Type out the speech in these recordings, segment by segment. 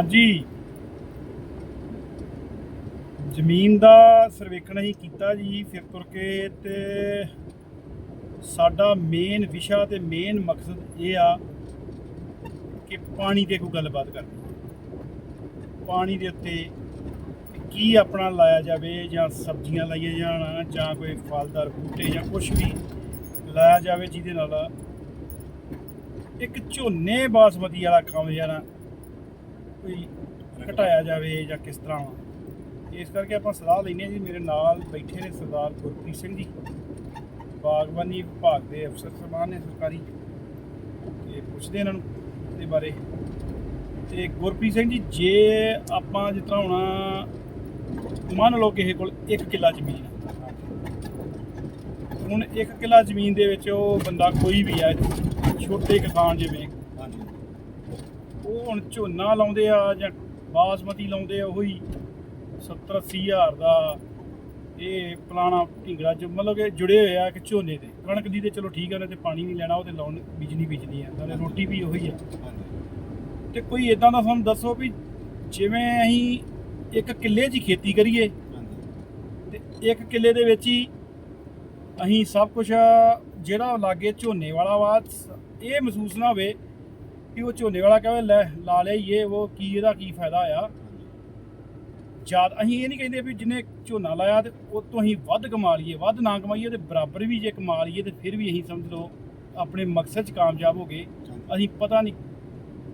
ਹਾਂਜੀ। ਜ਼ਮੀਨ ਦਾ ਸਰਵੇਖਣ ਅਸੀਂ ਕੀਤਾ ਜੀ ਫਿਰ ਤੁਰ ਕੇ ਤੇ ਸਾਡਾ ਮੇਨ ਵਿਸ਼ਾ ਤੇ ਮੇਨ ਮਕਸਦ ਇਹ ਆ ਕਿ ਪਾਣੀ ਤੇ ਕੋਈ ਗੱਲਬਾਤ ਕਰਨੀ। ਪਾਣੀ ਦੇ ਉੱਤੇ ਕੀ ਆਪਣਾ ਲਾਇਆ ਜਾਵੇ ਜਾਂ ਸਬਜ਼ੀਆਂ ਲਾਈਆਂ ਜਾਣ ਜਾਂ ਕੋਈ ਫਲਦਾਰ ਬੂਟੇ ਜਾਂ ਕੁਝ ਵੀ ਲਾਇਆ ਜਾਵੇ ਜਿਹਦੇ ਨਾਲ ਇੱਕ ਝੋਨੇ ਬਾਸਮਤੀ ਵਾਲਾ ਕੰਮ ਜਿਹੜਾ ਕੋਈ ਘਟਾਇਆ ਜਾਵੇ ਜਾਂ ਕਿਸ ਤਰ੍ਹਾਂ ਵਾ। ਇਸ ਕਰਕੇ ਆਪਾਂ ਸਲਾਹ ਲੈਨੇ ਜੀ, ਮੇਰੇ ਨਾਲ ਬੈਠੇ ਨੇ ਸਰਦਾਰ ਗੁਰਪ੍ਰੀਤ ਸਿੰਘ ਜੀ। ਬਾਗਬਾਨੀ ਵਿਭਾਗ ਦੇ ਅਫਸਰ ਸਮਾਨ ਨੇ ਸਰਕਾਰੀ। ਤੇ ਪੁੱਛਦੇ ਇਹਨਾਂ ਨੂੰ ਇਹਦੇ ਬਾਰੇ। ਤੇ ਗੁਰਪ੍ਰੀਤ ਸਿੰਘ ਜੀ, ਜੇ ਆਪਾਂ ਜਿਸ ਤਰ੍ਹਾਂ ਹੁਣ ਮੰਨ ਲਓ ਕਿਸੇ ਕੋਲ 1 ਕਿੱਲਾ ਜ਼ਮੀਨ ਹੁਣ 1 ਕਿੱਲਾ ਜ਼ਮੀਨ ਦੇ ਵਿੱਚ ਉਹ ਬੰਦਾ ਕੋਈ ਵੀ ਹੈ ਛੋਟੇ ਕਿਸਾਨ ਜਿਵੇਂ ਉਹ ਹੁਣ ਝੋਨਾ ਲਾਉਂਦੇ ਆ ਜਾਂ ਬਾਸਮਤੀ ਲਾਉਂਦੇ ਆ ਉਹੀ 70 80 ਹਜ਼ਾਰ ਦਾ ਇਹ ਪਲਾਣਾ ਢਿੰਗੜਾ ਚ ਮਤਲਬ ਕਿ ਜੁੜੇ ਹੋਏ ਆ ਕਿ ਝੋਨੇ ਤੇ ਕਣਕ ਦੀ ਤੇ ਚਲੋ ਠੀਕ ਆ ਉਹਨੇ ਤੇ ਪਾਣੀ ਨਹੀਂ ਲੈਣਾ ਉਹ ਤੇ ਲਾਉਣ ਬੀਜਣੀ ਬੀਜਣੀ ਆ। ਨਾਲੇ ਰੋਟੀ ਵੀ ਉਹੀ ਆ। ਤੇ ਕੋਈ ਇਦਾਂ ਦਾ ਸਾਨੂੰ ਦੱਸੋ ਵੀ ਜਿਵੇਂ ਅਸੀਂ ਇੱਕ ਕਿੱਲੇ 'ਚ ਖੇਤੀ ਕਰੀਏ ਤੇ ਇੱਕ ਕਿੱਲੇ ਦੇ ਵਿੱਚ ਹੀ ਅਸੀਂ ਸਭ ਕੁਝ ਜਿਹੜਾ ਲਾਗੇ ਝੋਨੇ ਵਾਲਾ ਵਾ ਇਹ ਮਹਿਸੂਸ ਨਾ ਹੋਵੇ ਕਿ ਉਹ ਝੋਨੇ ਵਾਲਾ ਕਹੇ ਲੈ ਲਾ ਲਿਆ ਈ ਇਹ ਉਹ ਕੀ ਇਹਦਾ ਕੀ ਫਾਇਦਾ ਆ? ਜਦ ਅਸੀਂ ਇਹ ਨਹੀਂ ਕਹਿੰਦੇ ਵੀ ਜਿਹਨੇ ਝੋਨਾ ਲਾਇਆ ਤੇ ਉਹ ਤੋਂ ਅਸੀਂ ਵੱਧ ਕਮਾ ਲਈਏ ਵੱਧ ਨਾ ਕਮਾਈਏ ਤੇ ਬਰਾਬਰ ਵੀ ਜੇ ਕਮਾ ਲਈਏ ਤੇ ਫਿਰ ਵੀ ਅਸੀਂ ਸਮਝ ਲਓ ਆਪਣੇ ਮਕਸਦ 'ਚ ਕਾਮਯਾਬ ਹੋ ਗਏ। ਅਸੀਂ ਪਤਾ ਨਹੀਂ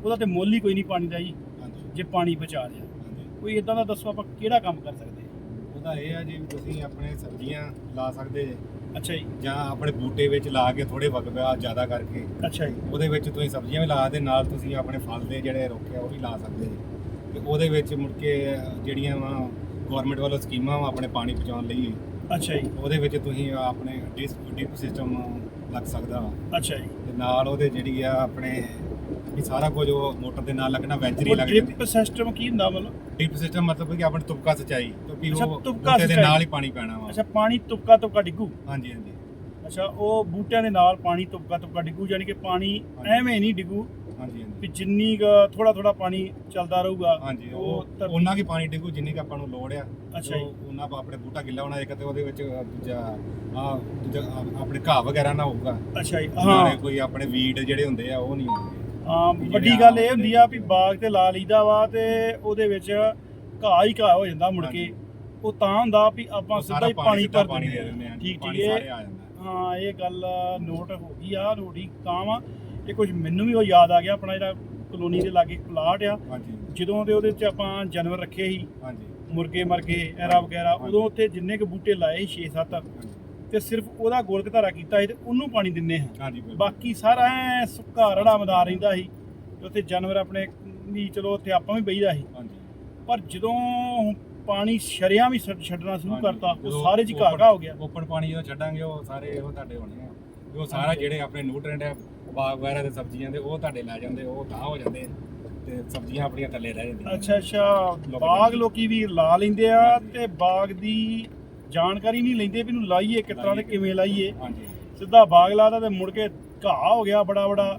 ਉਹਦਾ ਤੇ ਮੁੱਲ ਹੀ ਕੋਈ ਨਹੀਂ ਪਾਣੀ ਦਾ ਜੀ ਜੇ ਪਾਣੀ ਬਚਾ ਲਿਆ ਕੋਈ ਇਦਾਂ ਦਾ ਦੱਸੋ ਆਪਾਂ ਕਿਹੜਾ ਕੰਮ ਕਰ ਸਕਦੇ? ਉਹਦਾ ਇਹ ਆ ਜੀ ਤੁਸੀਂ ਆਪਣੇ ਸਬਜ਼ੀਆਂ ਲਾ ਸਕਦੇ ਜੇ। ਅੱਛਾ ਜੀ। ਜਾਂ ਆਪਣੇ ਬੂਟੇ ਵਿੱਚ ਲਾ ਕੇ ਥੋੜੇ ਵਗਵਾ ਜ਼ਿਆਦਾ ਕਰਕੇ। ਅੱਛਾ ਜੀ। ਉਹਦੇ ਵਿੱਚ ਤੁਸੀਂ ਸਬਜ਼ੀਆਂ ਵੀ ਲਾ ਦੇ ਨਾਲ ਤੁਸੀਂ ਆਪਣੇ ਫਲ ਦੇ ਜਿਹੜੇ ਰੋਕੇ ਆ ਉਹ ਵੀ ਲਾ ਸਕਦੇ ਜੀ। ਤੇ ਉਹਦੇ ਵਿੱਚ ਮੁੜ ਕੇ ਜਿਹੜੀਆਂ ਵਾ ਗਵਰਨਮੈਂਟ ਵੱਲੋਂ ਸਕੀਮਾਂ ਵਾ ਆਪਣੇ ਪਾਣੀ ਪਹੁੰਚਾਉਣ ਲਈ। ਅੱਛਾ ਜੀ। ਉਹਦੇ ਵਿੱਚ ਤੁਸੀਂ ਆਪਣੇ ਡਿਪ ਸਿਸਟਮ ਲੱਗ ਸਕਦਾ ਅੱਛਾ ਜੀ। ਤੇ ਨਾਲ ਉਹਦੇ ਜਿਹੜੀ ਆ ਆਪਣੇ ਵੀ ਸਾਰਾ ਕੁਝ ਉਹ ਮੋਟਰ ਦੇ ਨਾਲ ਲੱਗਣਾ ਵੈਂਚਰੀ ਲੱਗ ਜਾਂਦੀ ਡ੍ਰਿਪ ਸਿਸਟਮ ਕੀ ਹੁੰਦਾ ਮਤਲਬ? ਡਿਪ ਸਿਸਟਮ ਮਤਲਬ ਕਿ ਆਪਣੇ ਤੁਪਕਾ ਸਚਾਈ ਕਿਉਂਕਿ ਅੱਛਾ, ਉਹ ਤੁਪਕਾ ਬੂਟੇ ਦੇ ਸਿੰਚਾਈ। ਨਾਲ ਹੀ ਪਾਣੀ ਪੈਣਾ ਵਾ। ਅੱਛਾ ਪਾਣੀ ਤੁਪਕਾ ਤੁਪਕਾ ਡਿੱਗੂ? ਹਾਂਜੀ ਹਾਂਜੀ। ਅੱਛਾ ਉਹ ਬੂਟਿਆਂ ਦੇ ਨਾਲ ਪਾਣੀ ਤੁਪਕਾ ਤੁਪਕਾ ਡਿੱਗੂ ਯਾਨੀ ਕਿ ਪਾਣੀ ਹਾਂਜੀ। ਐਵੇਂ ਨਹੀਂ ਡਿੱਗੂ ਹਾਂਜੀ ਹਾਂਜੀ। ਵੀ ਜਿੰਨੀ ਥੋੜਾ ਥੋੜਾ ਪਾਣੀ ਚੱਲਦਾ ਰਹੂਗਾ ਹਾਂਜੀ ਉਹ ਧਰਤੀ- ਉਹਨਾਂ ਕੀ ਪਾਣੀ ਡਿੱਗੂ ਜਿੰਨੀ ਕੁ ਆਪਾਂ ਨੂੰ ਲੋੜ ਆ। ਅੱਛਾ ਜੀ। ਉਹ ਉਹਨਾਂ ਆਪਾਂ ਆਪਣੇ ਬੂਟਾ ਗਿੱਲਾ ਹੋਣਾ ਇੱਕ ਤੇ ਉਹਦੇ ਵਿੱਚ ਦੂਜਾ ਆ ਦੂਜਾ ਆ- ਆਪਣੇ ਘਾਹ ਵਗੈਰਾ ਨਾ ਹੋਊਗਾ। ਅੱਛਾ ਜੀ ਨਾਲੇ ਹਾਂ। ਕੋਈ ਆਪਣੇ ਵੀਡ ਜਿਹੜੇ ਹੁੰਦੇ ਆ ਉਹ ਨਹੀਂ ਹੋਣਗੇ ਹਾਂ ਵੀ ਵੱਡੀ ਗੱਲ ਇਹ ਹੁੰਦੀ ਆ ਵੀ ਬਾਗ ਤੇ ਲਾ ਲਈਦਾ ਵਾ ਤੇ ਉਹਦੇ ਵਿੱਚ ਘਾਹ ਹੀ ਘਾਹ ਹੋ ਜਾਂਦਾ ਮੁੜ ਕੇ। ਉਹ ਤਾਂ ਹੁੰਦਾ ਵੀ ਆਪਾਂ ਸਿੱਧਾ ਹੀ ਪਾਣੀ ਭਰ ਦਿੰਦੇ ਆ। ਠੀਕ ਠੀਕ ਇਹ ਹਾਂ ਇਹ ਗੱਲ ਨੋਟ ਹੋ ਗਈ ਆ ਰੋੜੀ ਤਾਂ ਵਾ ਇਹ ਕੁਝ ਮੈਨੂੰ ਵੀ ਉਹ ਯਾਦ ਆ ਗਿਆ ਆਪਣਾ ਜਿਹੜਾ ਕਲੋਨੀ ਦੇ ਲਾਗੇ ਪਲਾਟ ਆ। ਜਦੋਂ ਦੇ ਉਹਦੇ ਚ ਆਪਾਂ ਜਾਨਵਰ ਰੱਖੇ ਸੀ ਹਾਂਜੀ। ਮੁਰਗੇ ਮਰਗੇ ਐਰਾ ਵਗੈਰਾ ਉਦੋਂ ਉੱਥੇ ਜਿੰਨੇ ਕੁ ਬੂਟੇ ਲਾਏ ਸੀ 6-7 ਹਾਂਜੀ। ਤੇ ਸਿਰਫ ਉਹਦਾ ਗੋਲਕ ਧਾਰਾ ਕੀਤਾ ਸੀ ਤੇ ਉਹਨੂੰ ਪਾਣੀ ਦਿੰਨੇ ਹਾਂ ਹਾਂਜੀ ਬਿਲਕੁਲ। ਬਾਕੀ ਸਾਰਾ ਐ ਸੁੱਕਾ ਰੜਾ ਮਦਾ ਰਹਿੰਦਾ ਸੀ ਤੇ ਉੱਥੇ ਜਾਨਵਰ ਆਪਣੇ ਵੀ ਚਲੋ ਉੱਥੇ ਆਪਾਂ ਵੀ ਬਈਦਾ ਸੀ ਹਾਂਜੀ ਪਰ ਜਦੋਂ ਪਾਣੀ ਸ਼ਰਿਆਂ ਵੀ ਛੱਡ- ਛੱਡਣਾ ਸ਼ੁਰੂ ਹਾਂਜੀ। ਕਰਤਾ ਉਹ ਜਦੋਂ ਸਾਰੇ ਚ ਘਾਹ ਹੋ ਗਿਆ ਓਪਨ ਪਾਣੀ ਜਦੋਂ ਛੱਡਾਂਗੇ ਉਹ ਸਾਰੇ ਇਹੋ ਤੁਹਾਡੇ ਹੋਣੇ ਆ ਉਹ ਸਾਰਾ। ਜਿਹੜੇ ਆਪਣੇ ਨਿਊਟ੍ਰੀਐਂਟ ਆ ਬਾਗ ਵਗੈਰਾ ਦੇ ਸਬਜ਼ੀਆਂ ਦੇ ਉਹ ਤੁਹਾਡੇ ਲੈ ਜਾਂਦੇ ਉਹ ਤਾਂ ਹੋ ਜਾਂਦੇ ਤੇ ਸਬਜ਼ੀਆਂ ਆਪਣੀਆਂ ਥੱਲੇ ਰਹਿ ਜਾਂਦੀਆਂ ਅੱਛਾ ਅੱਛਾ ਬਾਗ। ਲੋਕੀ ਵੀ ਲਾ ਲੈਂਦੇ ਆ। ਤੇ ਬਾਗ ਦੀ ਜਾਣਕਾਰੀ ਨਹੀਂ ਲੈਂਦੇ ਵੀ ਇਹਨੂੰ ਲਾਈਏ ਕਿਸ ਤਰ੍ਹਾਂ ਤੇ। ਕਿਵੇਂ ਲਾਈਏ। ਹਾਂਜੀ। ਸਿੱਧਾ ਬਾਗ ਲਾਦਾ ਤੇ ਮੁੜ ਕੇ ਘਾਹ ਹੋ ਗਿਆ ਬੜਾ ਬੜਾ।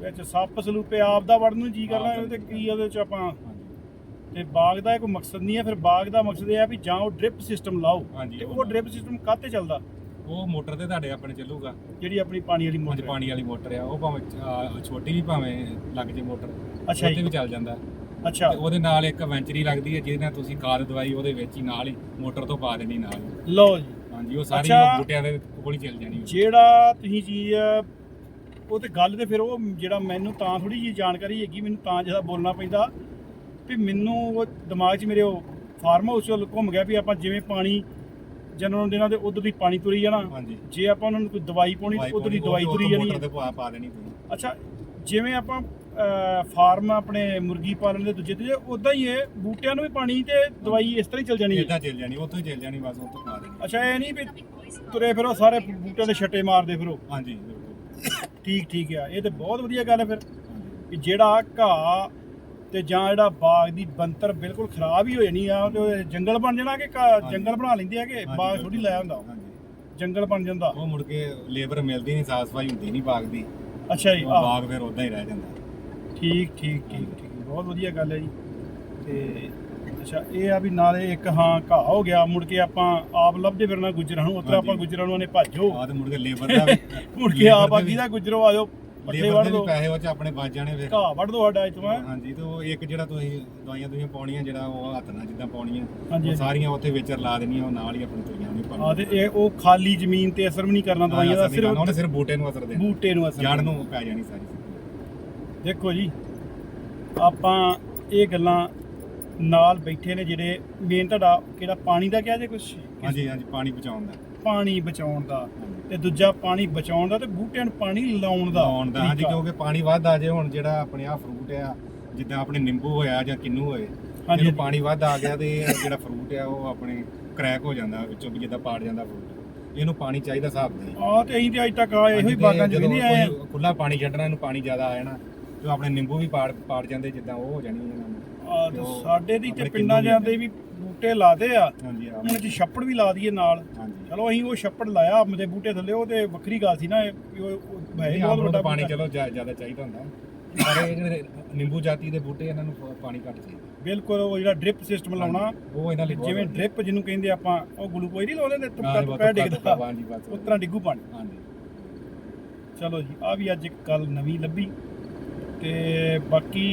ਵਿੱਚ ਸੱਪ ਸਲੂਪੇ ਆਪ ਦਾ ਵੜਨ ਨੂੰ ਜੀ ਕਰਨਾ ਤੇ ਕੀ ਉਹਦੇ ਚ ਆਪਾਂ ਤੇ ਬਾਗ ਦਾ ਕੋਈ ਮਕਸਦ ਨਹੀਂ ਹੈ ਫਿਰ ਬਾਗ ਦਾ ਮਕਸਦ ਇਹ ਹੈ ਵੀ ਜਾਂ ਉਹ ਡ੍ਰਿਪ ਸਿਸਟਮ ਲਾਓ। ਤੇ ਉਹ ਡ੍ਰਿਪ ਸਿਸਟਮ ਕਾਹਤੇ ਚੱਲਦਾ? ਉਹ ਮੋਟਰ ਤੇ ਤੁਹਾਡੇ ਆਪਣੇ ਚੱਲੂਗਾ। ਜਿਹੜੀ ਆਪਣੀ ਪਾਣੀ ਵਾਲੀ ਮੋਟਰ। ਪਾਣੀ ਵਾਲੀ ਮੋਟਰ ਆ ਉਹ ਭਾਵੇਂ ਛੋਟੀ ਵੀ ਭਾਵੇਂ ਲੱਗ ਜੇ ਮੋਟਰ ਅੱਛਾ ਵੀ ਚੱਲ ਜਾਂਦਾ। ਅੱਛਾ ਤੇ ਉਹਦੇ ਨਾਲ ਇੱਕ ਵੈਂਚਰੀ ਲੱਗਦੀ ਹੈ ਜਿਹਦੇ ਨਾਲ ਤੁਸੀਂ ਖਾਦ ਦਵਾਈ ਉਹਦੇ ਵਿੱਚ ਹੀ ਨਾਲ ਹੀ ਮੋਟਰ ਤੋਂ ਪਾ ਦੇਣੀ ਨਾਲ ਹੀ। ਲਓ ਜੀ ਹਾਂਜੀ ਉਹ ਸਾਰੀ ਅੱਛਾ। ਬੂਟਿਆਂ ਦੇ ਕੋਲ ਹੀ ਚੱਲ ਜਾਣੀ ਉਹ। ਜਿਹੜਾ ਤੁਸੀਂ ਚੀਜ਼ ਉਹ ਤੇ ਗੱਲ ਤੇ ਫਿਰ ਉਹ ਜਿਹੜਾ ਮੈਨੂੰ ਤਾਂ ਥੋੜੀ ਜੀ ਜਾਣਕਾਰੀ ਹੈਗੀ ਮੈਨੂੰ ਤਾਂ ਜ਼ਿਆਦਾ ਬੋਲਣਾ ਪੈਂਦਾ ਵੀ ਮੈਨੂੰ ਉਹ ਦਿਮਾਗ 'ਚ ਮੇਰੇ ਉਹ ਫਾਰਮ ਹਾਊਸ ਵੱਲ ਘੁੰਮ ਗਿਆ ਵੀ ਆਪਾਂ ਜਿਵੇਂ ਪਾਣੀ ਜਨਮ ਦਿਨਾਂ ਦੇ ਉਧਰ ਦੀ ਪਾਣੀ ਤੁਰੀ ਜਾਣਾ ਹਾਂਜੀ ਜੇ ਆਪਾਂ ਉਹਨਾਂ ਨੂੰ ਕੋਈ ਦਵਾਈ ਪਾਉਣੀ ਉਧਰ ਦੀ ਦਵਾਈ ਤੁਰੀ ਜਾਣੀ ਮੋਟਰ ਹੈ ਤੇ ਪਾ ਪਾ ਦੇਣੀ ਤੁਸੀਂ ਅੱਛਾ ਜਿਵੇਂ ਆਪਾਂ ਫਾਰਮ ਆਪਣੇ ਮੁਰਗੀ ਪਾਲਣ ਦੇ ਦੂਜੇ ਤੇ ਉਦਾਂ ਹੀ ਇਹ ਬੂਟਿਆਂ ਨੂੰ ਵੀ ਪਾਣੀ ਤੇ ਦਵਾਈ ਇਸ ਤਰ੍ਹਾਂ ਹੀ ਚੱਲ ਜਾਣੀ ਹੈ। ਇਦਾਂ ਚੱਲ ਜਾਣੀ ਉੱਥੋਂ ਹੀ ਚੱਲ ਜਾਣੀ ਬਸ ਉੱਥੋਂ ਪਾ ਦੇਣੀ। ਅੱਛਾ ਇਹ ਨਹੀਂ ਵੀ ਤੁਰੇ ਫਿਰੋ ਸਾਰੇ ਬੂਟਿਆਂ ਦੇ ਛੱਟੇ ਮਾਰਦੇ ਫਿਰੋ। ਹਾਂਜੀ ਠੀਕ ਠੀਕ ਆ ਇਹ ਤੇ ਬਹੁਤ ਵਧੀਆ ਗੱਲ ਹੈ ਫਿਰ ਕਿ ਜਿਹੜਾ ਘਾਹ ਤੇ ਜਾਂ ਜਿਹੜਾ ਬਾਗ ਦੀ ਬੰਤਰ ਬਿਲਕੁਲ ਖਰਾਬ ਹੀ ਹੋ ਜਾਣੀ ਆ ਤੇ ਜੰਗਲ ਬਣ ਜਾਣਾ ਕਿ। ਜੰਗਲ ਬਣਾ ਲੈਂਦੇ ਆ ਕਿ ਬਾਗ। ਥੋੜੀ ਲਾਇਆ ਹੁੰਦਾ ਜੰਗਲ ਬਣ ਜਾਂਦਾ। ਉਹ ਮੁੜ ਕੇ ਲੇਬਰ ਮਿਲਦੀ ਨਹੀਂ ਸਾਫ਼ ਸਫ਼ਾਈ ਹੁੰਦੀ ਨਹੀਂ ਬਾਗ ਦੀ। ਅੱਛਾ ਜੀ ਬਾਗ ਫਿਰ ਉਦਾਂ ਹੀ ਰਹਿ ਜਾਂਦਾ। ਠੀਕ ਠੀਕ ਠੀਕ ਠੀਕ। ਬਹੁਤ ਵਧੀਆ ਗੱਲ ਹੈ ਜੀ। ਤੇ ਅੱਛਾ ਇਹ ਆ ਵੀ ਨਾਲੇ ਇੱਕ ਹਾਂ ਘਾਹ ਹੋ ਗਿਆ ਮੁੜ ਕੇ ਆਪਾਂ ਆਪ ਲੱਭਦੇ ਫਿਰਨਾ ਗੁਜਰਾਂ ਨੂੰ ਉਤਰਾ ਆਪਾਂ। ਗੁਜਰਾਂ ਨੂੰ ਨੇ ਭਾਜੋ। ਆ ਤੇ ਮੁੜ ਕੇ ਲੇਬਰ ਦਾ ਵੀ ਮੁੜ ਕੇ ਆਪ ਆਗੀ ਦਾ ਗੁਜਰੋ ਆਜੋ ਪੱਠੇ ਵੜ ਦੇ ਪੈਸੇ ਉਹ ਚ ਆਪਣੇ ਬਚ ਜਾਣੇ ਫਿਰ। ਘਾਹ ਵੜ ਦੋ ਸਾਡਾ ਇਤੋਂ ਹਾਂਜੀ ਤੇ ਉਹ ਇੱਕ ਜਿਹੜਾ ਤੁਸੀਂ ਦਵਾਈਆਂ ਦੁਈਆਂ ਪਾਉਣੀਆਂ ਜਿਹੜਾ ਉਹ ਹੱਥ ਨਾਲ ਜਿੱਦਾਂ ਪਾਉਣੀਆਂ ਉਹ ਸਾਰੀਆਂ ਉੱਥੇ ਵਿੱਚ ਲਾ ਦੇਣੀਆਂ ਉਹ ਨਾਲ ਹੀ ਆਪਣੀ ਤੁਰੀਆਂ ਨਹੀਂ ਆ ਤੇ ਇਹ ਉਹ ਖਾਲੀ ਜ਼ਮੀਨ ਤੇ ਅਸਰ ਵੀ ਨਹੀਂ ਕਰਨਾ ਦਵਾਈਆਂ ਦਾ ਸਿਰਫ ਉਹਨੇ ਸਿਰਫ ਬੂਟੇ ਨੂੰ ਅਸਰ ਦੇਣਾ। ਬੂਟੇ ਨੂੰ ਅਸਰ ਜੜ ਨੂੰ ਪੈ ਜਾਣੀ ਸਾਰੀ। ਦੇਖੋ ਜੀ ਆਪਾਂ ਇਹ ਗੱਲਾਂ ਨਾਲ ਬੈਠੇ ਨੇ ਜਿਹੜੇ ਮੇਨ ਤੁਹਾਡਾ ਕਿਹੜਾ ਪਾਣੀ ਦਾ ਕਿਹਾ ਜੇ ਕੁਝ ਹਾਂਜੀ ਹਾਂਜੀ ਪਾਣੀ ਬਚਾਉਣ ਦਾ। ਪਾਣੀ ਬਚਾਉਣ ਦਾ ਤੇ ਦੂਜਾ ਪਾਣੀ ਬਚਾਉਣ ਦਾ ਤੇ ਬੂਟਿਆਂ ਨੂੰ ਪਾਣੀ ਲਾਉਣ ਦਾ ਲਾਉਣ ਦਾ ਹਾਂਜੀ। ਕਿਉਂਕਿ ਪਾਣੀ ਵੱਧ ਆ ਜੇ ਹੁਣ ਜਿਹੜਾ ਆਪਣੇ ਆ ਫਰੂਟ ਆ ਜਿੱਦਾਂ ਆਪਣੇ ਨਿੰਬੂ ਹੋਇਆ ਜਾਂ ਕਿੰਨੂ ਹੋਏ ਹਾਂਜੀ ਇਹਨੂੰ ਪਾਣੀ ਵੱਧ ਆ ਗਿਆ ਤੇ ਜਿਹੜਾ ਫਰੂਟ ਆ ਉਹ ਆਪਣੇ ਕਰੈਕ ਹੋ ਜਾਂਦਾ ਵਿੱਚੋਂ ਵੀ ਜਿੱਦਾਂ ਪਾੜ ਜਾਂਦਾ ਫਰੂਟ ਇਹਨੂੰ ਪਾਣੀ ਚਾਹੀਦਾ ਹਿਸਾਬ ਦਾ ਆ ਤੇ ਅਸੀਂ ਤੇ ਅੱਜ ਤੱਕ ਆ ਇਹੋ ਹੀ ਬਾਗਾਂ 'ਚ ਵੀ ਨਹੀਂ ਆਏ। ਖੁੱਲਾ ਪਾਣੀ ਛੱਡਣਾ ਇਹਨੂੰ ਪਾਣੀ ਜ਼ਿਆਦਾ ਆ ਜਾਣਾ। ਤੇ ਆਪਣੇ ਨਿੰਬੂ ਵੀ ਪਾੜ ਪਾੜ ਜਾਂਦੇ ਜਿੱਦਾਂ ਉਹ ਹੋ ਜਾਣੀ ਇਹਨਾਂ ਨੂੰ। ਆ ਤੇ ਉਹ ਸਾਡੇ ਦੀ ਤੇ ਆਪਣੇ ਪਿੰਡਾਂ ਕਿੰਨੂ ਜਾਂਦੇ ਵੀ ਬੂਟੇ ਲਾਦੇ ਆ। ਹਾਂਜੀ ਜੀ ਛੱਪੜ ਵੀ ਲਾ ਦਈਏ ਨਾਲ। ਹਾਂਜੀ। ਚਲੋ ਅਸੀਂ ਉਹ ਛੱਪੜ ਲਾਇਆ ਆਪਦੇ ਬੂਟੇ ਥੱਲੇ ਉਹ ਤੇ ਵੱਖਰੀ ਗੱਲ ਸੀ ਨਾ ਇਹ ਵੀ ਉਹ ਉਹ ਹੈ ਹੀ ਨਹੀਂ ਬਹੁਤ ਬਹੁਤ ਵੱਡਾ ਪਾਣੀ ਬੂਟਾ। ਚਲੋ ਜ਼ਿਆ- ਜ਼ਿਆਦਾ ਚਾਹੀਦਾ ਹੁੰਦਾ। ਪਰ ਇਹ ਜਿਹੜੇ ਨਿੰਬੂ ਜਾਤੀ ਦੇ ਬੂਟੇ ਇਹਨਾਂ ਨੂੰ ਪ- ਪਾਣੀ ਘੱਟ ਚਾਹੀਦਾ। ਬਿਲਕੁਲ ਉਹ ਜਿਹੜਾ ਡ੍ਰਿਪ ਸਿਸਟਮ ਲਾਉਣਾ ਉਹ ਇਹਨਾਂ ਲਈ ਬਹੁਤ ਜਿਵੇਂ ਵਧੀਆ। ਡ੍ਰਿਪ ਜਿਹਨੂੰ ਕਹਿੰਦੇ ਆਪਾਂ ਉਹ ਗਲੂਕੋਜ਼ ਨਹੀਂ ਲਾਉਂਦੇ ਨੇ ਹਾਂ, ਬਹੁਤ ਤੁਪਕਾ ਤੁਪਕਾ ਡਿੱਗਦਾ ਹਾਂਜੀ ਬਸ। ਉਸ ਤਰ੍ਹਾਂ ਡਿੱਗੂ ਪਾਣੀ। ਹਾਂਜੀ। ਚਲੋ ਜੀ ਆ ਵੀ ਅੱਜ ਇੱਕ ਗੱਲ ਨਵੀਂ ਲੱਭੀ। ਤੇ ਬਾਕੀ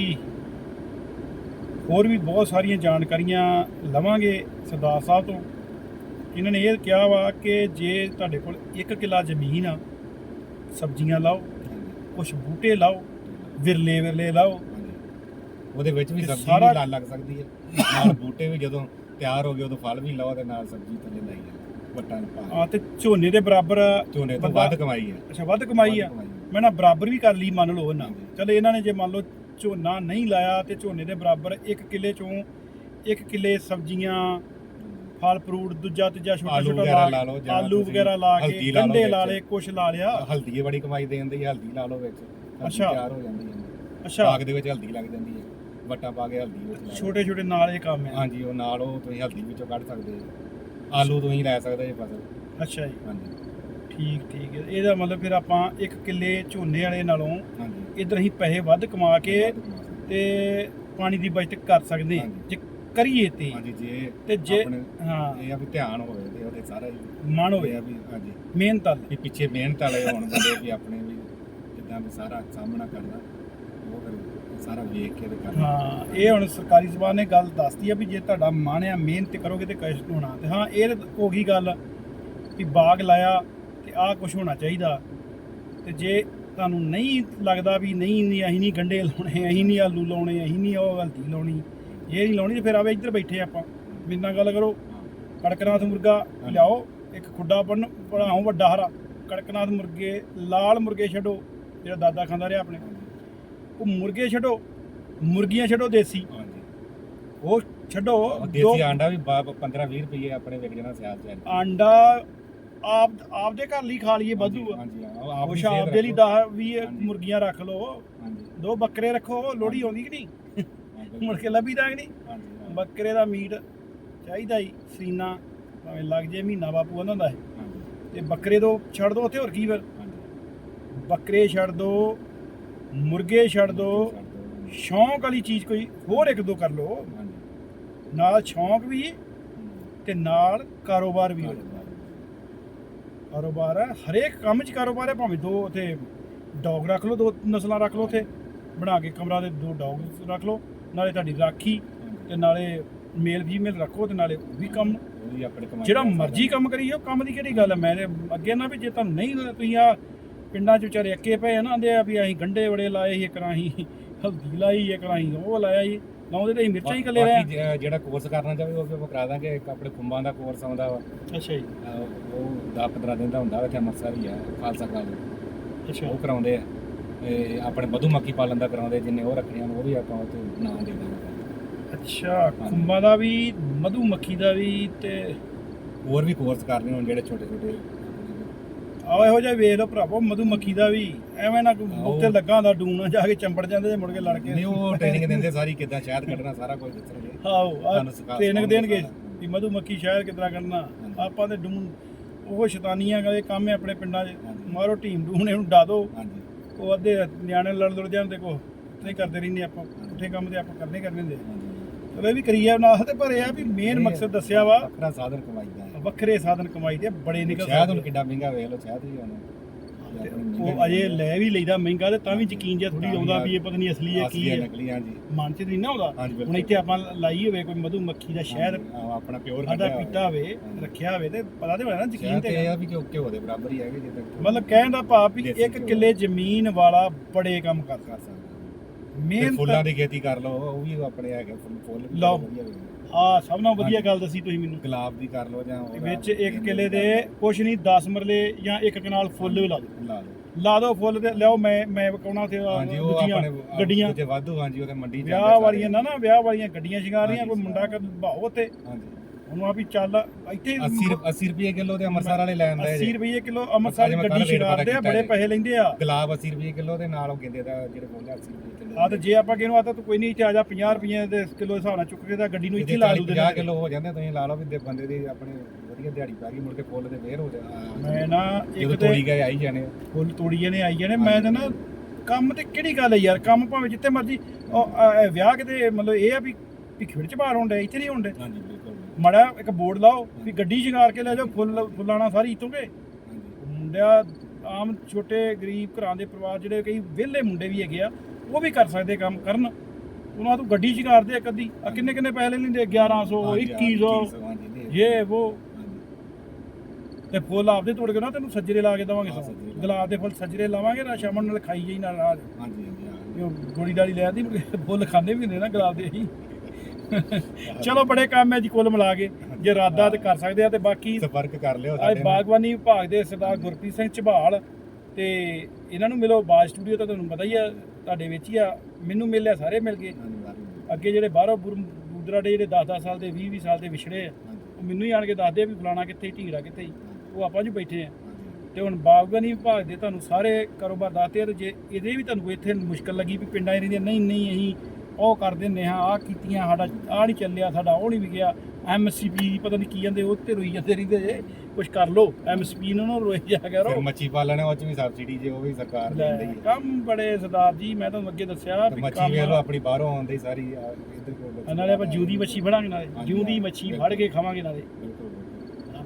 ਹੋਰ ਵੀ ਬਹੁਤ ਸਾਰੀਆਂ ਜਾਣਕਾਰੀਆਂ ਲਵਾਂਗੇ ਸਰਦਾਰ ਸਾਹਿਬ ਤੋਂ ਇਹਨਾਂ ਨੇ ਇਹ ਕਿਹਾ ਵਾ ਕਿ ਜੇ ਤੁਹਾਡੇ ਕੋਲ 1 ਕਿੱਲਾ ਜ਼ਮੀਨ ਆ ਸਬਜ਼ੀਆਂ ਲਾਓ ਕੁਝ ਬੂਟੇ ਲਾਓ ਵਿਰਲੇ ਵਿਰਲੇ ਲਾਓ। ਉਹਦੇ ਵਿੱਚ ਵੀ ਸਬਜ਼ੀ ਵੀ ਲਾ ਲੱਗ ਸਕਦੀ ਹੈ ਨਾਲ ਬੂਟੇ ਵੀ ਜਦੋਂ ਤਿਆਰ ਹੋ ਗਏ ਉਦੋਂ ਫਲ ਵੀ ਲਾਓ ਤੇ ਨਾਲ ਸਬਜ਼ੀ ਥੱਲੇ ਲਾਈ ਜਾਓ ਵੱਟਾਂ ਨੂੰ ਪਾ ਆ ਤੇ ਝੋਨੇ ਦੇ ਬਰਾਬਰ ਝੋਨੇ ਤੋਂ ਵੱਧ ਕਮਾਈ ਹੈ ਅੱਛਾ ਵੱਧ ਕਮਾਈ ਆ। ਮੈਂ ਨਾ ਬਰਾਬਰ ਵੀ ਕਰ ਲਈ ਮੰਨ ਲਓ ਨਾ। ਚਲ ਇਹਨਾਂ ਨੇ ਜੇ ਮੰਨ ਲਓ ਝੋਨਾ ਨਹੀਂ ਲਾਇਆ ਤੇ ਝੋਨੇ ਦੇ ਬਰਾਬਰ ਇੱਕ ਕਿੱਲੇ ਚੋਂ ਇੱਕ ਕਿੱਲੇ ਸਬਜ਼ੀਆਂ ਫਲ ਫਰੂਟ ਦੂਜਾ ਤੀਜਾ ਛੋਟਾ ਛੋਟਾ ਆਲੂ ਵਗੈਰਾ ਲਾ ਕੇ ਗੰਡੇ। ਲਾ ਲੇ ਕੁਛ ਲਾ ਲਿਆ। ਹਲਦੀ ਇਹ ਬੜੀ ਕਮਾਈ ਦੇ ਦਿੰਦੀ ਹੈ ਹਲਦੀ ਲਾ ਲਓ ਵਿੱਚ। ਅੱਛਾ। ਤਿਆਰ ਹੋ ਜਾਂਦੀ ਹੈ। ਅੱਛਾ। ਬਾਗ ਦੇ ਵਿੱਚ ਹਲਦੀ ਲੱਗ ਜਾਂਦੀ ਹੈ। ਵੱਟਾਂ ਪਾ ਕੇ ਹਲਦੀ ਵਿੱਚ। ਛੋਟੇ ਛੋਟੇ ਨਾਲ ਇਹ ਕੰਮ ਹੈ। ਹਾਂਜੀ ਉਹ ਨਾਲ ਉਹ ਤੁਸੀਂ ਹਲਦੀ ਵਿੱਚੋਂ ਕੱਢ ਸਕਦੇ ਹੋ। ਆਲੂ ਤੁਸੀਂ ਲੈ ਸਕਦੇ ਜੇ ਫਸਲ। ਅੱਛਾ ਜੀ। ਹਾਂਜੀ। ਠੀਕ ਠੀਕ ਹੈ। ਇਹਦਾ ਮਤਲਬ ਫਿਰ ਆਪਾਂ ਇੱਕ ਕਿੱਲੇ ਝੋਨੇ ਵਾਲੇ ਨਾਲੋਂ ਹਾਂਜੀ। ਇਧਰ ਹੀ ਪੈਸੇ ਵੱਧ ਕਮਾ ਕੇ। ਤੇ ਪਾਣੀ ਦੀ ਬਚਤ ਕਰ ਸਕਦੇ ਹਾਂ। ਜੇ ਕਰੀਏ ਤੇ। ਹਾਂਜੀ ਜੇ ਤੇ ਜੇ ਆਪਣੇ ਹਾਂ। ਇਹ ਆ ਵੀ ਧਿਆਨ ਹੋਵੇ ਤੇ ਉਹਦੇ ਸਾਰਾ ਮਨ ਹੋਇਆ ਹੋਇਆ ਵੀ ਹਾਂਜੀ। ਮਿਹਨਤ ਵਾਲ। ਵੀ ਪਿੱਛੇ ਮਿਹਨਤ ਵਾਲੇ ਹੋਣ ਬੰਦੇ ਵੀ ਆਪਣੇ ਵੀ ਜਿੱਦਾਂ ਵੀ ਸਾਰਾ ਸਾਹਮਣਾ ਕਰਨਾ ਉਹ ਫਿਰ ਸਾਰਾ ਵੇਖ ਕੇ ਤੇ ਕਰਨਾ। ਹਾਂ ਇਹ ਹੁਣ ਸਰਕਾਰੀ ਜ਼ਬਾਨ ਨੇ ਗੱਲ ਦੱਸਦੀ ਆ ਵੀ ਜੇ ਤੁਹਾਡਾ ਮਨ ਆ ਮਿਹਨਤ ਕਰੋਗੇ ਤੇ ਕੁਛ ਹੋਣਾ ਤੇ। ਹਾਂ ਇਹ ਤਾਂ ਹੋ ਗਈ ਗੱਲ ਵੀ ਬਾਗ ਲਾਇਆ ਤੇ ਆਹ ਕੁਝ ਹੋਣਾ ਚਾਹੀਦਾ। ਤੇ ਜੇ ਤੁਹਾਨੂੰ ਨਹੀਂ ਲੱਗਦਾ ਵੀ ਨਹੀਂ ਨਹੀਂ ਅਸੀਂ ਨਹੀਂ ਗੰਡੇ ਲਾਉਣੇ ਅਸੀਂ ਨਹੀਂ ਆਲੂ ਲਾਉਣੇ ਅਸੀਂ ਨਹੀਂ ਉਹ ਹਲਦੀ ਲਾਉਣੀ ਇਹ ਨਹੀਂ ਲਾਉਣੀ ਤੇ ਫਿਰ ਆਵੇ ਇੱਧਰ ਬੈਠੇ ਆਪਾਂ। ਮੇਰੇ ਨਾਲ ਗੱਲ ਕਰੋ। ਕੜਕਨਾਥ ਮੁਰਗਾ ਲਿਆਓ ਇੱਕ ਖੁੱਡਾ ਬਣ ਬਣਾਓ ਵੱਡਾ ਹਰਾ। ਕੜਕਨਾਥ ਮੁਰਗੇ ਲਾਲ ਮੁਰਗੇ ਛੱਡੋ ਜਿਹੜਾ ਦਾਦਾ ਖਾਂਦਾ ਰਿਹਾ ਆਪਣੇ। ਉਹ ਮੁਰਗੇ ਛੱਡੋ ਮੁਰਗੀਆਂ ਛੱਡੋ ਦੇਸੀ। ਉਹ ਛੱਡੋ ਦੇਸੀ ਆਂਡਾ ਵੀ 15 20 ਰੁਪਏ ਆਪਣੇ ਵਿਕ ਜਾਣਾ ਸਿਆਲ ਚ। ਆਂਡਾ ਆਪ ਆਪਦੇ ਘਰ ਲਈ ਖਾ ਲਈਏ ਵਾਧੂ ਆ। ਹਾਂਜੀ ਹਾਂ, ਆਪ ਉਹ ਦੀ ਸ਼ਾਪ ਸਿਹਤ ਦੇ ਲਈ ਰੱਖੋ। 10 20 ਹਾਂਜੀ। ਮੁਰਗੀਆਂ ਰੱਖ ਲਓ। ਹਾਂਜੀ। ਦੋ ਬੱਕਰੇ ਰੱਖੋ ਲੋੜੀ ਆਉਂਦੀ ਕਿ ਨਹੀਂ? ਹਾਂ, ਬਿਲਕੁਲ। ਮੁੜ ਕੇ ਲੱਭੀ ਤਾਂ ਕਿ ਨਹੀਂ? ਹਾਂਜੀ ਹਾਂ, ਬੱਕਰੇ ਦਾ ਮੀਟ ਚਾਹੀਦਾ ਹੀ ਸੀਨਾ ਭਾਵੇਂ ਲੱਗ ਜੇ ਮਹੀਨਾ ਬਾਪੂ ਉਹਨਾਂ ਦਾ ਹੈ ਹਾਂਜੀ। ਤੇ ਬੱਕਰੇ ਤੋਂ ਛੱਡ ਦੋ ਉੱਥੇ ਹੋਰ ਕੀ ਫਿਰ? ਹਾਂਜੀ। ਬੱਕਰੇ ਛੱਡ ਦੋ ਮੁਰਗੇ ਛੱਡ ਦੋ। ਸ਼ੌਂਕ ਵਾਲੀ ਚੀਜ਼ ਕੋਈ ਹੋਰ ਇੱਕ ਦੋ ਕਰ ਲਓ। ਹਾਂਜੀ। ਨਾਲ ਸ਼ੌਂਕ ਵੀ ਤੇ ਨਾਲ ਕਾਰੋਬਾਰ ਵੀ ਹੋ ਜਾਂਦਾ। ਕਾਰੋਬਾਰ ਹੈ ਹਰੇਕ ਕੰਮ 'ਚ ਕਾਰੋਬਾਰ ਹੈ ਭਾਵੇਂ ਦੋ ਉਥੇ ਡੌਗ ਰੱਖ ਲਓ ਦੋ ਨਸਲਾਂ ਰੱਖ ਲਓ ਉਥੇ ਬਣਾ ਕੇ ਕਮਰਾ ਦੇ ਦੋ ਡੌਗ ਰੱਖ ਲਓ ਨਾਲੇ ਤੁਹਾਡੀ ਰਾਖੀ ਤੇ ਨਾਲੇ ਮੇਲ ਫੀਮੇਲ ਰੱਖੋ ਤੇ ਨਾਲੇ ਉਹ ਵੀ ਕੰਮ। ਉਹ ਜਿਹੜਾ। ਮਰਜ਼ੀ ਕੰਮ ਕਰੀ ਜਾਓ ਕੰਮ ਦੀ ਕਿਹੜੀ ਗੱਲ ਹੈ? ਮੈਂ ਤੇ ਅੱਗੇ ਨਾ ਵੀ ਜੇ ਤੁਹਾਨੂੰ ਨਹੀਂ ਤੁਸੀਂ ਆ ਪਿੰਡਾਂ 'ਚ ਵਿਚਾਰੇ ਅੱਕੇ ਪਏ ਆ ਨਾ ਆਂਦੇ ਆ ਵੀ ਅਸੀਂ ਗੰਡੇ ਬੜੇ ਲਾਏ ਸੀ ਇੱਕ ਰਾਹੀਂ ਹਲਦੀ ਲਾਈ ਇੱਕ ਰਾਹੀਂ ਉਹ ਲਾਇਆ ਜੀ ਲਾਉਂਦੇ ਤੇ ਅਸੀਂ ਮਿਰਚਾਂ ਹੀ ਕੱਲੇ ਰਹੇ ਬਾਕੀ ਜਿਹੜਾ ਕੋਰਸ ਕਰਨਾ ਚਾਹਵੇ ਉਹ ਵੀ ਆਪਾਂ ਕਰਾ ਦਾਂਗੇ। ਇੱਕ ਆਪਣੇ ਖੁੰਬਾਂ ਦਾ ਕੋਰਸ ਆਉਂਦਾ ਵਾ। ਅੱਛਾ ਜੀ। ਅਹ ਉਹ 10 15 ਦਿਨ ਦਾ ਹੁੰਦਾ ਵਾ ਕਿ ਅੰਮ੍ਰਿਤਸਰ ਹੀ ਆ ਖਾਲਸਾ ਕਾਲਜ ਅੱਛਾ। ਉਹ ਕਰਾਉਂਦੇ ਆ। ਤੇ ਆਪਣੇ ਮਧੂਮੱਖੀ ਪਾਲਣ ਦਾ ਕਰਾਉਂਦੇ ਜਿੰਨੇ ਉਹ ਰੱਖਣੀਆਂ ਨੇ ਉਹ ਵੀ ਆਪਾਂ ਉੱਥੇ ਨਾਂ ਦੇ ਦਾਂਗੇ ਅੱਛਾ ਖੁੰਬਾਂ ਦਾ ਵੀ ਮਧੂ ਮੱਖੀ ਦਾ ਵੀ ਤੇ ਹੋਰ ਵੀ ਕੋਰਸ ਕਰਨੇ ਹੋਣ ਜਿਹੜੇ ਛੋਟੇ ਛੋਟੇ ਆਓ ਇਹੋ ਜਿਹਾ ਵੇਖ ਲਓ ਭਰਾਵੋ ਮਧੂ ਮੱਖੀ ਦਾ ਵੀ। ਐਵੇਂ ਨਾ। ਉੱਤੇ ਲੱਗਾ ਹੁੰਦਾ ਨਾਲ ਜਾ ਕੇ ਚੰਬੜ ਜਾਂਦੇ ਤੇ ਮੁੜ ਕੇ ਲੜ ਕੇ ਨਹੀਂ ਉਹ ਟ੍ਰੇਨਿੰਗ ਦਿੰਦੇ ਸਾਰੀ ਕਿੱਦਾਂ ਸ਼ਹਿਦ ਕੱਢਣਾ ਸਾਰਾ ਕੁਝ ਦੱਸਣਗੇ ਆਓ ਟ੍ਰੇਨਿੰਗ ਦੇਣਗੇ ਸਾਰਾ। ਵੀ ਮਧੂ ਮੱਖੀ ਸ਼ਹਿਰ ਕਿਤਨਾ ਕਰਨਾ ਹਾਂਜੀ। ਆਪਾਂ ਤੇ ਡੂਮ ਉਹ ਸ਼ੈਤਾਨੀਆਂ ਕਰੇ ਕੰਮ ਹੈ ਆਪਣੇ ਪਿੰਡਾਂ 'ਚ। ਮਾਰੋ ਟੀਮ ਡੂਮ ਨੇ ਡਾ ਹਾਂਜੀ। ਉਹ ਅੱਧੇ ਨਿਆਣੇ ਲੜ ਲੜ ਜਾਂਦੇ ਕੋ ਨਹੀਂ ਕਰਦੇ ਰਹਿੰਦੇ ਆਪਾਂ। ਪੁੱਠੇ ਕੰਮ ਤੇ ਆਪਾਂ ਕਰਨੇ ਕਰਨੇ ਹੁੰਦੇ। ਚਲੋ ਇਹ ਵੀ ਕਰੀਏ ਨਾਲ ਤੇ ਪਰ ਇਹ ਆ ਵੀ ਮੇਨ ਮਕਸਦ ਦੱਸਿਆ ਵਾ। ਵੱਖਰਾ ਸਾਧਨ ਕਮਾਈ ਦਾ ਵੱਖਰੇ ਸਾਧਨ ਕਮਾਈ ਦੇ ਬੜੇ ਨਿਕਲ ਸ਼ਾਇਦ ਹੁਣ ਕਿੱਡਾ ਮਹਿੰਗਾ ਵੇਖ ਲਓ ਸ਼ਾਇਦ ਹੁਣ। ਤੇ ਉਹ ਅਜੇ ਲੈ ਵੀ ਲਈਦਾ ਮਹਿੰਗਾ ਤੇ ਤਾਂ ਵੀ ਯਕੀਨ ਜਿਹਾ ਥੋੜੀ ਆਉਂਦਾ ਵੀ ਇਹ ਪਤਾ ਨਹੀਂ ਅਸਲੀ ਹੈ ਕੀ ਹੈ। ਨਕਲੀ ਹਾਂਜੀ। ਮਨ ਚ ਨਹੀਂ ਨਾ ਆਉਂਦਾ। ਹੁਣ ਇੱਥੇ ਆਪਾਂ ਲਾਈ ਹੋਵੇ ਕੋਈ ਮਧੂ ਮੱਖੀ ਦਾ ਸ਼ਹਿਦ ਆਹ ਆਪਣਾ ਪਿਓਰ ਸਾਡਾ ਪੀਤਾ ਹੋਵੇ ਰੱਖਿਆ ਹੋਵੇ ਤੇ ਪਤਾ ਤੇ ਹੋਣਾ ਨਾ ਯਕੀਨ ਤੇ ਇਹ ਵੀ ਕਿ ਘਿਓ ਦੇ ਬਰਾਬਰ ਹੀ ਹੈਗੇ ਜਿੱਦਾਂ ਮਤਲਬ ਕਹਿਣ ਦਾ ਭਾਵ ਵੀ ਇੱਕ। ਕਿੱਲੇ ਜ਼ਮੀਨ ਵਾਲਾ ਬੜੇ ਕੰਮ ਕਰ ਸਕਦਾ। ਮਿਹਨਤ ਫੁੱਲਾਂ ਦੀ ਖੇਤੀ ਕਰ ਲਓ ਉਹ ਵੀ ਆਪਣੇ ਹੈਗੇ ਫੁੱਲ ਫੁੱਲ ਲਓ। ਆ ਸਭ ਨਾਲੋਂ ਵਧੀਆ। ਗੱਲ ਦੱਸੀ ਤੁਸੀਂ ਮੈਨੂੰ। ਗੁਲਾਬ ਦੀ ਕਰ ਲਓ ਜਾਂ ਉਹਦਾ ਵਿੱਚ ਇੱਕ ਕਿੱਲੇ ਦੇ ਕੁਛ ਨਹੀਂ 10 ਮਰਲੇ ਜਾਂ ਇੱਕ ਕਨਾਲ ਫੁੱਲ ਵੀ ਲਾ ਦਿਓ। ਲਾ ਲਓ। ਲਾ ਦਿਓ ਫੁੱਲ ਤੇ ਲਿਆਓ ਮੈਂ ਮੈਂ ਵਿਕਾਉਣਾ ਤੇ ਹਾਂਜੀ ਉਹ ਦੂਜੀਆਂ ਆਪਣੇ ਗੱਡੀਆਂ। ਜੇ ਵਾਧੂ ਹਾਂਜੀ ਉਹਦੇ ਮੰਡੀ ਚ ਵਿਆਹ ਵਾਲੀਆਂ ਨਾ ਨਾ ਵਿਆਹ ਵਾਲੀਆਂ ਗੱਡੀਆਂ ਸ਼ਿੰਗਾਰ ਰਹੀਆਂ ਹਾਂਜੀ, ਕੋਈ ਮੁੰਡਾ ਕਰ ਭਾਓ ਤੇ ਹਾਂਜੀ। ਉਹਨੂੰ ਆ ਵੀ ਚੱਲ ਇੱਥੇ 80 80 ਰੁਪਏ ਕਿਲੋ ਤੇ ਅੰਮ੍ਰਿਤਸਰ ਵਾਲੇ ਲੈਣ ਦੇ 80 ਰੁਪਏ ਕਿਲੋ ਅੰਮ੍ਰਿਤਸਰ ਗੱਡੀ ਸ਼ਿੰਗਾਰਦੇ ਆ ਬੜੇ ਪੈਸੇ ਲੈਂਦੇ ਆ। ਗੁਲਾਬ 80 ਰੁਪਏ ਕਿਲੋ ਦੇ ਨਾਲ ਉਹ ਕਹਿੰਦੇ ਦਾ ਜਿਹੜੇ ਬੋਲੇ 80 ਰੁਪਏ ਕਿਲੋ ਆ ਤੇ ਜੇ ਆਪਾਂ ਕਿਹਨੂੰ ਆਦਾ ਤੂੰ ਕੋਈ ਨਹੀਂ ਇੱਥੇ ਆ ਜਾ 50 ਰੁਪਏ ਦੇ ਕਿਲੋ ਹਿਸਾਬ ਨਾਲ ਚੁੱਕ ਕੇ ਤਾਂ ਗੱਡੀ ਨੂੰ ਇੱਥੇ ਲਾ ਲੂ 50 ਕਿਲੋ ਹੋ ਜਾਂਦੇ ਤੁਸੀਂ ਲਾ ਲਓ ਵੀ ਦੇ ਬੰਦੇ ਦੀ ਆਪਣੇ ਵਧੀਆ ਦਿਹਾੜੀ ਪੈ ਗਈ ਮੁੜ ਕੇ ਫੁੱਲ ਤੇ ਫੇਰ ਹੋ ਜਾ ਮੈਂ ਨਾ ਇੱਕ ਤੋੜੀ ਗਏ ਆਈ ਜਾਣੇ ਫੁੱਲ ਤੋੜੀਏ ਨੇ ਆਈ ਜਾਣੇ। ਮੈਂ ਤਾਂ ਨਾ ਕੰਮ ਤੇ ਕਿਹੜੀ ਗੱਲ ਹੈ ਯਾਰ ਕੰਮ ਭਾਵੇਂ ਜਿੱਥੇ ਮਰਜ਼ੀ ਵਿਆਹ ਕਿਤੇ ਮਤਲਬ ਇਹ ਆ ਵੀ ਵੀ ਖਿੜ ਚ ਬਾਹਰ ਹੁੰਦੇ ਇੱਥੇ ਨਹੀਂ ਹੁੰਦੇ ਮੜਾ ਇੱਕ ਬੋਰਡ ਲਾਓ ਵੀ ਗੱਡੀ ਸ਼ਿੰਗਾਰ ਕੇ ਲੈ ਜਾਓ ਫੁੱਲ ਫੁੱਲਾਣਾ ਸਾਰੀ ਇਤੋਂਗੇ ਮੁੰਡਿਆ ਆਮ ਛੋਟੇ ਗਰੀਬ ਘਰਾਂ ਦੇ ਪਰਿਵਾਰ ਜਿਹੜੇ ਕਈ ਵਿਹਲੇ ਮੁੰਡੇ ਵੀ ਹੈਗੇ ਆ ਉਹ ਵੀ ਕਰ ਸਕਦੇ ਕੰਮ ਕਰਨ। ਉਹਨਾਂ ਤੋਂ ਗੱਡੀ ਸ਼ਿੰਗਾਰਦੇ ਆ ਕਦੀ ਆ ਕਿੰਨੇ ਕਿੰਨੇ ਪੈਸੇ ਲੈ ਲੈਂਦੇ 1100 ਹਾਂਜੀ, 2100 ਹਾਂਜੀ ਇਹ ਉਹ ਤੇ ਫੁੱਲ ਆਪਦੇ ਤੋੜ ਕੇ ਨਾ ਤੈਨੂੰ ਸੱਜਰੇ ਲਾ ਕੇ ਦਵਾਂਗੇ ਹਾਂ, ਸੋ। ਸੱਜਰੇ ਲਾ। ਗੁਲਾਬ ਦੇ ਫੁੱਲ ਸੱਜਰੇ ਲਾਵਾਂਗੇ ਨਾ ਸ਼ਾਮ ਨਾਲ ਖਾਈ ਜਾਈ ਨਾਲ ਰਾਜ। ਹਾਂਜੀ ਹਾਂਜੀ ਉਹ ਗੋਲੀ ਡਾਲੀ ਲੈ ਆਂਦੀ ਫੁੱਲ ਖਾਂਦੇ ਵੀ ਹੁੰਦੇ ਨਾ ਗੁਲਾਬ ਦੇ ਹੀ। ਚਲੋ ਬੜੇ ਕੰਮ ਹੈ ਜੀ ਕੁੱਲ ਮਿਲਾ ਕੇ। ਜੇ ਇਰਾਦਾ ਤੇ ਕਰ ਸਕਦੇ ਆ ਤੇ ਬਾਕੀ ਸੰਪਰਕ ਕਰ ਲਿਓ ਸਾਡੇ ਨਾਲ। ਬਾਗਬਾਨੀ ਵਿਭਾਗ ਦੇ ਸਰਦਾਰ ਗੁਰਪ੍ਰੀਤ ਸਿੰਘ ਝਬਾਲ ਤੇ ਇਹਨਾਂ ਨੂੰ ਮਿਲੋ ਬਾਜ ਸਟੂਡੀਓ ਤਾਂ ਤੁਹਾਨੂੰ ਪਤਾ ਹੀ ਆ ਤੁਹਾਡੇ ਵਿੱਚ ਹੀ ਆ ਮੈਨੂੰ ਮਿਲਿਆ ਸਾਰੇ ਮਿਲ ਗਏ। ਅੱਗੇ ਜਿਹੜੇ ਬਾਹਰੋਂ ਬੂਦਰਾ ਦੇ ਜਿਹੜੇ 10-10 ਸਾਲ ਦੇ 20-20 ਸਾਲ ਦੇ ਵਿਛੜੇ ਆ ਉਹ ਮੈਨੂੰ ਹੀ ਆਣ ਕੇ ਦੱਸਦੇ ਆ ਵੀ ਫਲਾਣਾ ਕਿੱਥੇ ਢੀਂਗਰਾ ਕਿੱਥੇ। ਉਹ ਆਪਾਂ ਜੀ ਬੈਠੇ ਆ। ਤੇ ਹੁਣ ਬਾਗਬਾਨੀ ਵਿਭਾਗ ਦੇ ਤੁਹਾਨੂੰ ਸਾਰੇ ਕਾਰੋਬਾਰ ਦੱਸਦੇ ਆ ਤੇ ਜੇ ਇਹਦੇ ਵੀ ਤੁਹਾਨੂੰ ਇੱਥੇ ਮੁਸ਼ਕਲ ਲੱਗੀ ਵੀ ਪਿੰਡਾਂ ਰਹਿੰਦੀਆਂ ਨਹੀਂ ਨਹੀਂ ਅਸੀਂ ਉਹ ਕਰ ਦਿੰਦੇ ਹਾਂ ਆਹ ਕੀਤੀਆਂ ਸਾਡਾ ਆਹ ਨਹੀਂ ਚੱਲਿਆ ਸਾਡਾ ਉਹ ਨਹੀਂ ਵਿਕਿਆ। ਐਮਐਸਪੀ ਪਤਾ ਨਹੀਂ ਕੀ ਜਾਂਦੇ ਉਹ ਤੇ ਰੋਈ ਜਾਂਦੇ ਰਹਿੰਦੇ ਜੇ। ਕੁਝ ਕਰ ਲੋ ਐਮਐਸਪੀ ਨੂੰ ਨਾ ਰੋਈ ਜਾ ਕਰੋ। ਮੱਛੀ ਪਾਲਣ ਉਹ ਚ ਵੀ ਸਬਸਿਡੀ ਜੇ ਉਹ ਵੀ ਸਰਕਾਰ ਦਿੰਦੀ ਹੈ ਕੰਮ ਬੜੇ ਸਰਦਾਰ ਜੀ ਮੈਂ ਤੁਹਾਨੂੰ ਅੱਗੇ ਦੱਸਿਆ ਵੀ ਮੱਛੀ ਲਓ ਆਪਣੀ ਬਾਹਰੋਂ ਆਉਂਦੀ ਸਾਰੀ ਆ, ਇੱਧਰ ਕੋਲ ਨਾਲੇ ਆਪਾਂ ਜੂਦੀ ਮੱਛੀ ਫੜਾਂਗੇ ਨਾਲੇ। ਜੂਦੀ ਮੱਛੀ। ਫੜ ਕੇ ਖਾਵਾਂਗੇ ਨਾਲੇ।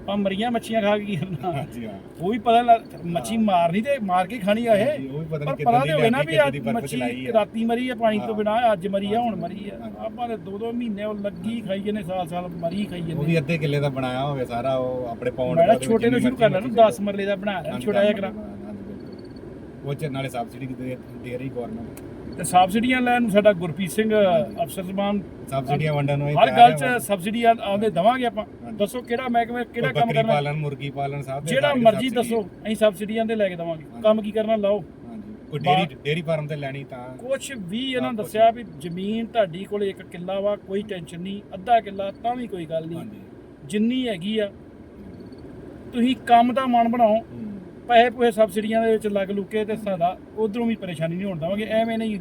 ਆਪਾਂ ਮਰੀਆਂ ਮੱਛੀਆਂ ਖਾ ਕੇ ਕੀ ਕਰਨਾ? ਹਾਂਜੀ ਹਾਂ। ਉਹ ਵੀ ਪਤਾ ਲੱਗ ਮੱਛੀ ਮਾਰਨੀ ਤੇ ਮਾਰ ਕੇ ਖਾਣੀ ਆ ਇਹ। ਹਾਂਜੀ, ਉਹ ਵੀ ਪਤਾ ਪਰ ਨਹੀਂ ਪਤਾ ਕਿੱਦਾਂ ਤੇ ਦੀ ਹੋਵੇ ਨਾ ਲਿਆਂਦੀ, ਵੀ ਕਿੱਦਾਂ ਅੱਜ ਦੀ ਬਰਫ਼ ਮੱਛੀ ਚਲਾਈ ਆ। ਰਾਤੀ ਮਰੀ ਆ ਪਾਣੀ ਤੋਂ ਹਾਂ। ਬਿਨਾ ਅੱਜ ਮਰੀ ਆ ਹੁਣ ਮਰੀ ਆ। ਹਾਂਜੀ। ਆਪਾਂ ਨੇ ਦੋ ਦੋ ਮਹੀਨੇ ਉਹ ਲੱਗੀ ਖਾਈ ਜਾਂਦੇ ਸਾਲ ਸਾਲ ਮਰੀ ਖਾਈ ਉਹ ਵੀ ਅੱਧੇ ਕਿੱਲੇ ਦਾ ਬਣਾਇਆ ਹੋਵੇ ਸਾਰਾ ਉਹ ਆਪਣੇ ਪੌਂਡ ਮੈਂ ਨਾ ਦੇ ਛੋਟੇ ਜਿੰਨੀ ਸ਼ੁਰੂ ਕਰ ਲੈਣਾ ਮਰਜ਼ੀ 10 ਮਰਲੇ ਦਾ ਬਣਾ ਹਾਂਜੀ, ਛੋਟਾ ਜਿਹਾ ਕਰਾਂ। ਉਹ ਚ ਨਾਲੇ ਸਬਸਿਡੀ ਦੇ ਦੇ ਰਹੀ ਗਵਰਨਮੈਂਟ ਤੇ ਸਬਸਿਡੀਆਂ ਲੈਣ ਨੂੰ ਸਾਡਾ ਗੁਰਪ੍ਰੀਤ ਸਿੰਘ ਅਫਸਰ ਜ਼ਬਾਨ ਸਬਸਿਡੀਆਂ ਵੰਡਣ ਨੂੰ ਹਰ ਗੱਲ। 'ਚ ਸਬਸਿਡੀ ਆਉਂਦੇ ਦਵਾਂਗੇ ਆਪਾਂ। ਦੱਸੋ ਕਿਹੜਾ ਮਹਿਕਮੇ ਕਿਹੜਾ ਕੰਮ ਬੱਕਰੀ ਕਰਨਾ ਪਾਲਣ ਮੁਰਗੀ ਪਾਲਣ ਦੇ ਜਿਹੜਾ ਮਰਜ਼ੀ ਦੱਸੋ ਅਸੀਂ ਸਬਸਿਡੀਆਂ ਦੇ ਲੈ ਕੇ ਦਵਾਂਗੇ। ਕੰਮ ਕੀ ਕਰਨਾ ਲਾਓ ਕੋਈ ਡੇਰੀ ਡੇਰੀ ਫਾਰਮ ਤੇ ਲੈਣੀ ਤਾਂ ਕੁਛ ਵੀ ਇਹਨਾਂ ਦੱਸਿਆ ਵੀ ਜ਼ਮੀਨ ਤੁਹਾਡੀ ਕੋਲ ਇੱਕ ਕਿੱਲਾ ਵਾ ਕੋਈ ਟੈਨਸ਼ਨ ਨਹੀਂ ਅੱਧਾ ਕਿੱਲਾ ਤਾਂ ਵੀ ਕੋਈ ਗੱਲ ਨਹੀਂ ਜਿੰਨੀ ਹੈਗੀ ਆ ਤੁਸੀਂ ਕੰਮ ਦਾ ਮਨ ਬਣਾਓ। ਪੈਸੇ ਪੂਏ ਸਬਸਿਡੀਆਂ ਦੇ ਵਿੱਚ ਲੱਗ ਲੁਕੇ ਤੇ ਸਾਡਾ ਉਧਰੋਂ ਵੀ ਪਰੇਸ਼ਾਨੀ ਨਹੀਂ ਹੋਣ ਦੇਵਾਂਗੇ ਐਵੇਂ ਨਹੀਂ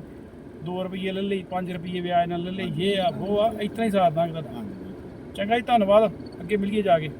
2 ਰੁਪਏ ਲੈ ਲਈ 5 ਰੁਪਏ ਵਿਆਜ ਨਾਲ ਲੈ ਲਈ ਇਹ ਆ ਉਹ ਆ ਇਤਨਾ ਹੀ ਸਾਥ ਦਾਂਗੇ ਤੁਹਾਡਾ। ਚੰਗਾ ਜੀ ਧੰਨਵਾਦ ਅੱਗੇ ਮਿਲੀਏ ਜਾ ਕੇ